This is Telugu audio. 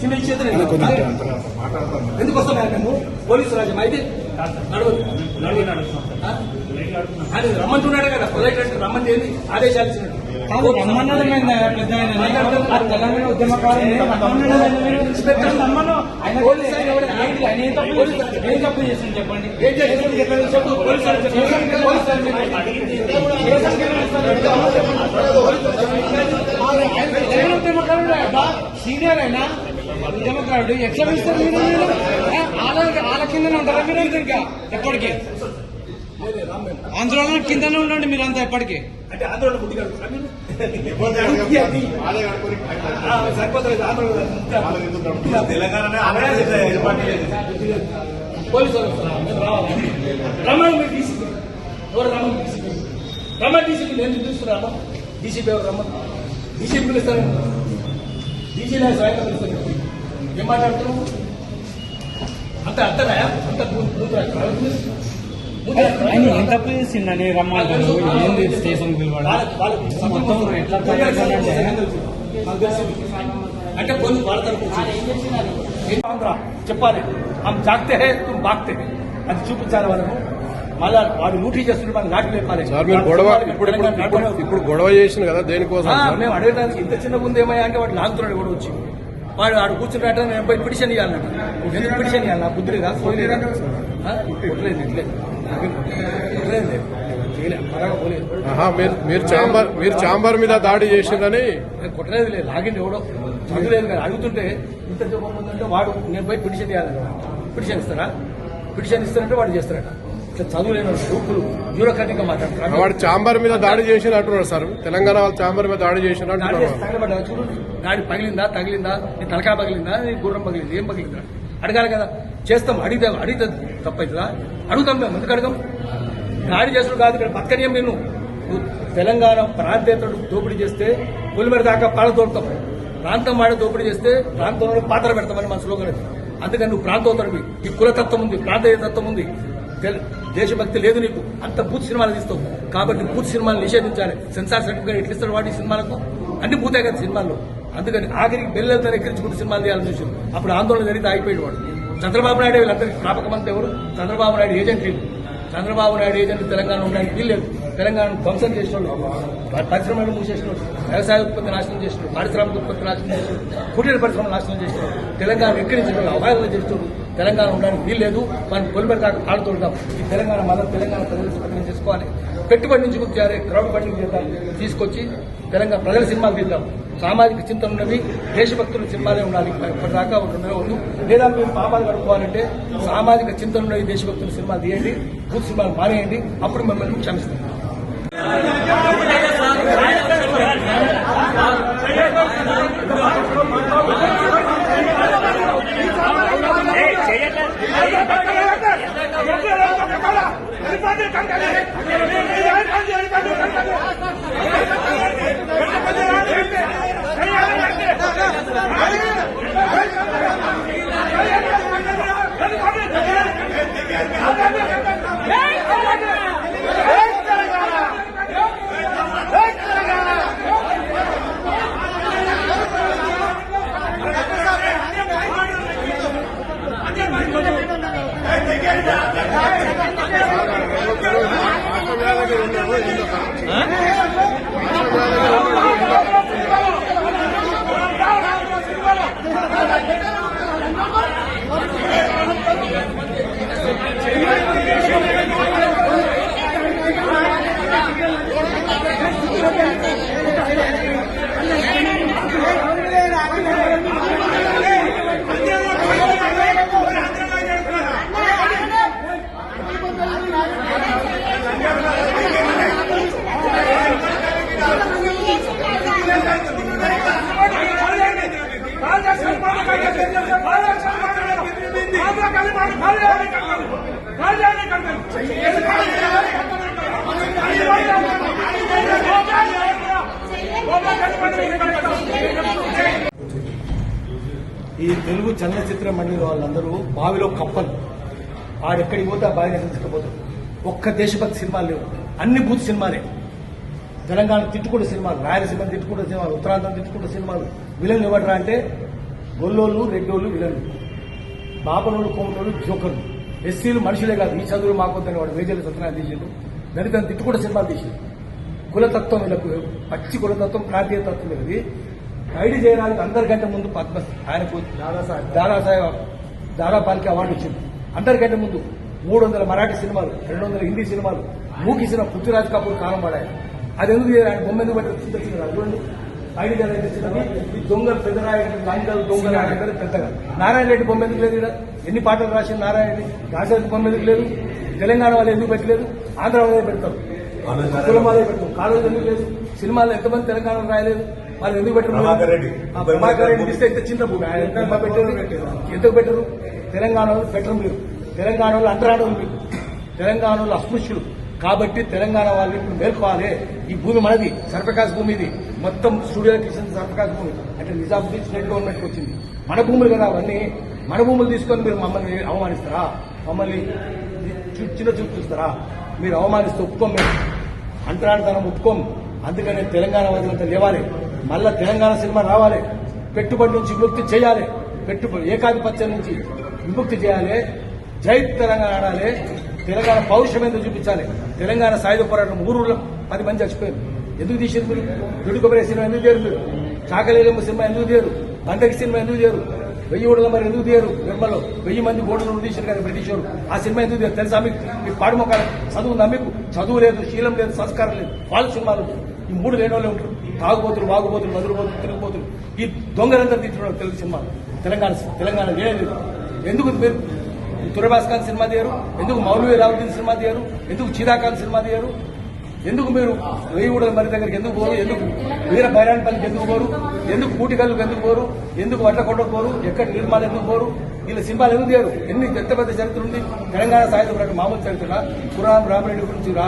చిన్న చేతులు ఎందుకు వస్తున్నాయి మేము పోలీసు రాజ్యం అయితే రమ్మంటున్నాడు కదా ఏంది ఆదేశాలు ఇచ్చినట్టు తెలంగాణ చేసింది చెప్పండి ఉద్యమకారుడు సీనియర్ అయినా ఉద్యమకారుడు ఎట్లా పిలుస్తారు మీరు వాళ్ళ? వాళ్ళ కిందనే ఉంటారా మీరు ఇంకా? ఎప్పటికీ? ఆందోళన కిందనే ఉండండి మీరంతా ఎప్పటికీ? అంటే ఆందోళన బుద్ధి కడుగుతారా మీరు? రావాలా? రమ్మని మీరు డీసీపీ డీసీపీ రమ్మని డీసీపీ నేను చూస్తున్నాను డీసీపీ ఎవరు రమ్మని? డీసీపీ పిలుస్తారు డీసీ నేను స్వయంగా పిలుస్తాను ఏం మాట్లాడుతున్నావు అంత అంత ఆయన ఏం తప్పు చేసిండని రమ్మంటారు ఏంది స్టేషన్ పిలవడం? మొత్తం ఎట్లా తయారైందంటే అంటే పోలీసు వాళ్ళ తరపు ఏం ఆంధ్ర చెప్పాలి. ఆమె జాగ్తే హే తుమ్ బాగ్తే. అది చూపించాలి వాళ్ళకు. మళ్ళా వాడు లూటీ చేస్తుంటే మనకి లాఠీ లేపాలి. గొడవ ఇప్పుడు గొడవ చేసిన కదా దేనికోసం మేము అడగడానికి ఇంత చిన్న ముందు ఏమయ్యా అంటే వాడు లాగుతున్నాడు కూడా వచ్చి. వాడు ఆడు కూర్చున్నట్టు నేను పోయి పిటిషన్ ఇవ్వాలన్నట ఎందుకు పిటిషన్ ఇవ్వాలి నా కొట్టలేదు లేదు. పోలేదు? మీరు చాంబర్ మీరు చాంబర్ మీద దాడి చేసిందని? నేను కొట్టలేదు లేదు లాగింది ఎవడో చదువులేదు కదా. అడుగుతుంటే ఇంత జపం ఉందంటే వాడు నేను పోయి పిటిషన్ ఇవ్వాలి పిటిషన్ ఇస్తారా? పిటిషన్ ఇస్తారంటే వాడు చేస్తారట. చదువులేని గ్రూపులు బ్యూరోక్రాటిక్గా మాట్లాడతారు వాడు చాంబర్ మీద దాడి చేసిన అంటున్నారు సార్. తెలంగాణ వాళ్ళు చాంబర్ మీద దాడి చేసిన అంటున్నారు గాడి పగిలిందా తగిలిందా? నీ తలకాయ పగిలిందా? నీ గుర్రం పగిలింది? ఏం పగిలిందా? అడగాలి కదా. చేస్తాం అడిగితే అడిగితే తప్పవుతుందా అడుగుతాం మేము ఎందుకు అడగం? గాడి చేసుడు కాదు ఇక్కడ పక్కనే నువ్వు తెలంగాణ ప్రాంతేతరుడు దోపిడీ చేస్తే పులిమేర దాకా పాల తోడతాం. ప్రాంతం వాడే దోపిడీ చేస్తే ప్రాంతంలో పాత్ర పెడతామని మన స్లోగన్ అది. అందుకని నువ్వు ప్రాంతోత్తరువి ఈ కులతత్వం ఉంది ప్రాంతీయ తత్వం ఉంది. దేశభక్తి లేదు నీకు. అంత బూత్ సినిమాలు తీస్తావు. కాబట్టి బూత్ సినిమాలు నిషేధించాలి. సెన్సార్ సర్టిఫికేట్ ఎట్లు ఇస్తాడు వాడి సినిమాలకు? అన్ని బూతే కదా సినిమాల్లో. అందుకని ఆఖరికి బెల్లెలతో ఎక్కించుకుంటూ సినిమాలు తీయాలని చూసి అప్పుడు ఆందోళన జరిగితే ఆగిపోయాడు వాడు. చంద్రబాబు నాయుడు వీళ్ళందరికీ ప్రాపకమంతా ఎవరు? చంద్రబాబు నాయుడు ఏజెంట్ వీళ్ళు. చంద్రబాబు నాయుడు ఏజెంట్ తెలంగాణ ఉండడానికి వీల్లేదు తెలంగాణ ధ్వంసం చేసిన వాళ్ళు పరిశ్రమలు మూసేసిన వ్యవసాయ ఉత్పత్తి నాశనం చేసిన పారిశ్రామిక ఉత్పత్తి నాశనం చేసిన కుటీర పరిశ్రమలు నాశనం చేసిన తెలంగాణ ఎక్కిరించిన వాళ్ళు అవగాహన చేస్తున్నారు తెలంగాణ ఉండడానికి వీల్లేదు. మనం పొలిమేర ఆడుతుంటాం ఈ తెలంగాణ మనం తెలంగాణ ప్రజలు స్వాధీనం చేసుకోవాలి. పెట్టుబడి నుంచి గుర్తారే క్రౌడ్ ఫండింగ్ చేద్దాం. తీసుకొచ్చి తెలంగాణ ప్రజల సినిమాలు తీద్దాం. సామాజిక చింతన ఉన్నవి దేశభక్తుల సినిమాలే ఉండాలి. ఇప్పటిదాకా ఉంటుందో వద్దు లేదా మీరు పాపాలు కడుక్కోవాలంటే సామాజిక చింతన ఉన్నవి దేశభక్తుల సినిమాలు తీయండి. భూత్ సినిమాలు మానేయండి. అప్పుడు మిమ్మల్ని క్షమిస్తాం. Get it out! ఈ తెలుగు చలనచిత్ర మండలి వాళ్ళందరూ బావిలో కప్పలు. ఆడెక్కడికి పోతే ఆ బావిని తీసుకుపోతారు. ఒక్క దేశభక్తి సినిమాలు లేవు. అన్ని బూత్ సినిమాలే. తెలంగాణ తిట్టుకుంటే సినిమాలు రాయలసీమ తిట్టుకుంటే సినిమాలు ఉత్తరాంధ్రం తిట్టుకుంటే సినిమాలు. విలన్లు ఎవడరా అంటే గొల్లోళ్ళు రెడ్డోళ్ళు విలన్లు. బాపనోళ్ళు కోమటోళ్ళు జోకర్లు. ఎస్సీలు మనుషులే కాదు. ఈ చదువులు మాకొద్దని వాడు మేజర్లు సత్యనారాయణ తీసిండు. దళితం తిట్టు కూడా సినిమాలు తీసిండు. కులతత్వం వీళ్ళకు పచ్చి కులతత్వం ప్రాంతీయ తత్వం ఇది ఐడి చేయడానికి అందరికంటే ముందు పద్మ ఆయనకు దాదాసాహెబ్. దాదాపాలికి అవార్డు ఇచ్చింది. అందరికంటే ముందు మూడు వందల మరాఠీ సినిమాలు రెండు వందల హిందీ సినిమాలు మూకిసిన పృథ్వీరాజ్ కపూర్ కాలం పడాయి. అది ఎందుకు? ఆయన బొమ్మ ఎందుకు పెట్టి తెచ్చింది చూడండి ఐడి ఈ దొంగలు పెద్దరాయి లంగలు దొంగలు అందరూ పెద్దగా. నారాయణ రెడ్డి బొమ్మ ఎందుకు లేదు ఈడ? ఎన్ని పాటలు రాసిన నారాయణ రెడ్డి? రాజాది బొమ్మ ఎందుకు లేదు? తెలంగాణ వాళ్ళు ఎందుకు పెట్టలేదు? ఆంధ్ర వాళ్ళే పెడతారు. కులం వాళ్ళే పెడతారు. కాలేజీ ఎందుకు లేదు? సినిమాలు ఎంతమంది తెలంగాణ రాయలేదు? వాళ్ళు ఎందుకు పెట్టరు ప్రభాకర్ రెడ్డి. ఇస్తే ఇంత చిన్న భూమి. ఆయన ఎంత పెట్టారు? ఎందుకు పెట్టరు? తెలంగాణ వాళ్ళు పెట్టరు మీరు. తెలంగాణ వాళ్ళు అంటరాడు మీరు. తెలంగాణ వాళ్ళు అస్పృశ్యులు. కాబట్టి తెలంగాణ వాళ్ళు ఇప్పుడు మేల్కోవాలి. ఈ భూమి మనది సర్ఫకాస్ భూమి ఇది. మొత్తం స్టూడియో కిషన్ సర్ఫకాస్ భూమి. అంటే నిజాముద్దీన్ స్టేట్ గవర్నమెంట్ వచ్చింది. మన భూములు కదా అవన్నీ. మన భూములు తీసుకొని మీరు మమ్మల్ని అవమానిస్తారా? మమ్మల్ని చిన్న చూపు చూస్తారా? మీరు అవమానిస్తే ఒప్పుకోం మేము. అంటరానితనం ఒప్పుకోం. అందుకనే తెలంగాణ వాదులంతా లేవాలి. మళ్ళా తెలంగాణ సినిమా రావాలి. పెట్టుబడి నుంచి విముక్తి చేయాలి. పెట్టుబడి ఏకాధిపత్యం నుంచి విముక్తి చేయాలి. జై తెలంగాణ ఆడాలి. తెలంగాణ పౌరుషం ఎందుకు చూపించాలి? తెలంగాణ సాయుధ పోరాటం ఊరులో పది మంది చచ్చిపోయారు. ఎందుకు తీసారు మీరు? దుడ్డు సినిమా ఎందుకు చేయరు మీరు? చాకలేలమ్మ సినిమా ఎందుకు చేయరు బందకి సినిమా ఎందుకు చేయరు వెయ్యి ఓడల మరి ఎందుకు తీయరు? నిర్మలో వెయ్యి మంది ఓడలు తీశారు కదా బ్రిటిష్ వారు. ఆ సినిమా ఎందుకు తీయరు? తెలుసా మీకు? మీ పాడుమొక్క చదువు నమ్మికు చదువు లేదు శీలం లేదు సంస్కారం లేదు. వాళ్ళ సినిమాలు ఈ మూడు లేని వాళ్ళే ఉంటారు. తాగుబోతులు వాగుబోతులు మధురబోతులు తిరుగుబోతులు. ఈ దొంగలంతా తీర్చున్నారు తెలుగు సినిమా. తెలంగాణ తెలంగాణ లేదు ఎందుకు మీరు తురభాస్కాన్ సినిమా తీయరు? ఎందుకు మౌలవీ రావుద్దీన్ సినిమా తీయరు? ఎందుకు చీదాఖాన్ సినిమా తీయరు? ఎందుకు మీరు వేయిగూడల మరి దగ్గరికి ఎందుకు పోరు? ఎందుకు వీర బైరాన్పల్లికి ఎందుకు పోరు? ఎందుకు కూటికల్లుకు ఎందుకు పోరు? ఎందుకు వడ్లకొండకు పోరు? ఎక్కడ నిర్మాలు ఎందుకు పోరు? వీళ్ళ సినిమాలు ఎందుకు తీయరు? ఎన్ని పెద్ద పెద్ద చరిత్ర ఉంది? తెలంగాణ సాహిత్యం మామూలు చరిత్ర పురాణం రామరెడ్డి గురించి రా